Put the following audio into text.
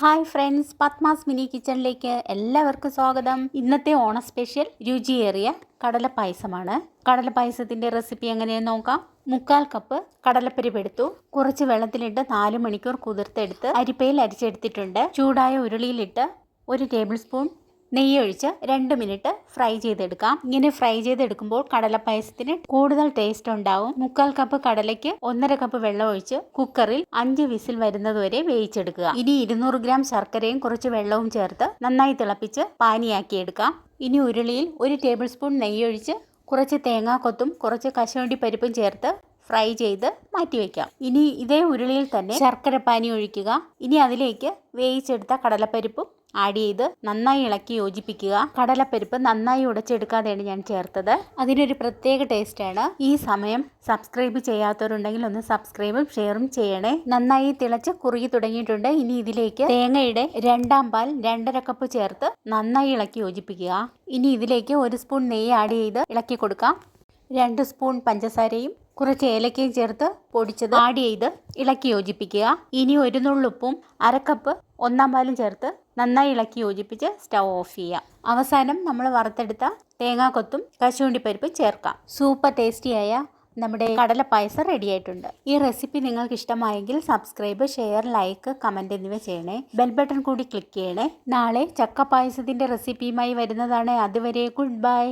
Hi friends Padmas mini കിച്ചണിലേക്ക് എല്ലാവർക്കും സ്വാഗതം. ഇന്നത്തെ ഓണ സ്പെഷ്യൽ രുചിയേറിയ കടല പായസമാണ് കടല പായസത്തിന്റെ റെസിപ്പി എങ്ങനെയെന്ന് നോക്കാം. മുക്കാൽ കപ്പ് കടലപ്പരിപ്പ് എടുത്തു. കുറച്ച് വെള്ളത്തിലിട്ട് നാല് മണിക്കൂർ കുതിർത്തെടുത്ത് അരിപ്പയിൽ അരിച്ചെടുത്തിട്ടുണ്ട്. ചൂടായ ഉരുളിയിലിട്ട് ഒരു ടേബിൾ സ്പൂൺ നെയ്യൊഴിച്ച് രണ്ട് മിനിറ്റ് ഫ്രൈ ചെയ്തെടുക്കാം. ഇങ്ങനെ ഫ്രൈ ചെയ്തെടുക്കുമ്പോൾ കടലപ്പായസത്തിന് കൂടുതൽ ടേസ്റ്റ് ഉണ്ടാവും. മുക്കാൽ കപ്പ് കടലയ്ക്ക് ഒന്നര കപ്പ് വെള്ളം ഒഴിച്ച് കുക്കറിൽ അഞ്ച് വിസിൽ വരുന്നതുവരെ വേവിച്ചെടുക്കുക. ഇനി ഇരുന്നൂറ് ഗ്രാം ശർക്കരയും കുറച്ച് വെള്ളവും ചേർത്ത് നന്നായി തിളപ്പിച്ച് പാനിയാക്കിയെടുക്കാം. ഇനി ഉരുളിയിൽ ഒരു ടേബിൾ സ്പൂൺ നെയ്യൊഴിച്ച് കുറച്ച് തേങ്ങാക്കൊത്തും കുറച്ച് കശുവണ്ടി പരിപ്പും ചേർത്ത് ഫ്രൈ ചെയ്ത് മാറ്റി വയ്ക്കാം ഇനി ഇതേ ഉരുളിയിൽ തന്നെ ശർക്കര പാനി ഒഴിക്കുക. ഇനി അതിലേക്ക് വേവിച്ചെടുത്ത കടലപ്പരിപ്പും ആഡ് ചെയ്ത് നന്നായി ഇളക്കി യോജിപ്പിക്കുക. കടലപ്പരിപ്പ് നന്നായി ഉടച്ചെടുക്കാതെയാണ് ഞാൻ ചേർത്തത്. അതിനൊരു പ്രത്യേക ടേസ്റ്റാണ് ഈ സമയം സബ്സ്ക്രൈബ് ചെയ്യാത്തവരുണ്ടെങ്കിൽ ഒന്ന് സബ്സ്ക്രൈബും ഷെയറും ചെയ്യണേ. നന്നായി തിളച്ച് കുറുകി തുടങ്ങിയിട്ടുണ്ട്. ഇനി ഇതിലേക്ക് തേങ്ങയുടെ രണ്ടാം പാൽ രണ്ടര കപ്പ് ചേർത്ത് നന്നായി ഇളക്കി യോജിപ്പിക്കുക. ഇനി ഇതിലേക്ക് ഒരു സ്പൂൺ നെയ്യ് ആഡ് ചെയ്ത് ഇളക്കി കൊടുക്കാം. രണ്ട് സ്പൂൺ പഞ്ചസാരയും കുറച്ച് ഏലക്കയും ചേർത്ത് പൊടിച്ചത് ആഡ് ചെയ്ത് ഇളക്കി യോജിപ്പിക്കുക. ഇനി ഒരു നുള്ളുപ്പും അരക്കപ്പ് ഒന്നാം പാലും ചേർത്ത് നന്നായി ഇളക്കി യോജിപ്പിച്ച് സ്റ്റൗ ഓഫ് ചെയ്യുക. അവസാനം നമ്മൾ വറുത്തെടുത്ത തേങ്ങാക്കൊത്തും കശുവണ്ടിപ്പരിപ്പും ചേർക്കാം. സൂപ്പർ ടേസ്റ്റിയായ നമ്മുടെ കടല പായസം റെഡി ആയിട്ടുണ്ട്. ഈ റെസിപ്പി നിങ്ങൾക്ക് ഇഷ്ടമായെങ്കിൽ സബ്സ്ക്രൈബ് ഷെയർ ലൈക്ക് കമന്റ് എന്നിവ ചെയ്യണേ. ബെൽ ബട്ടൺ കൂടി ക്ലിക്ക് ചെയ്യണേ. നാളെ ചക്ക പായസത്തിന്റെ റെസിപ്പിയുമായി വരുന്നതാണ്. അതുവരെ ഗുഡ് ബൈ.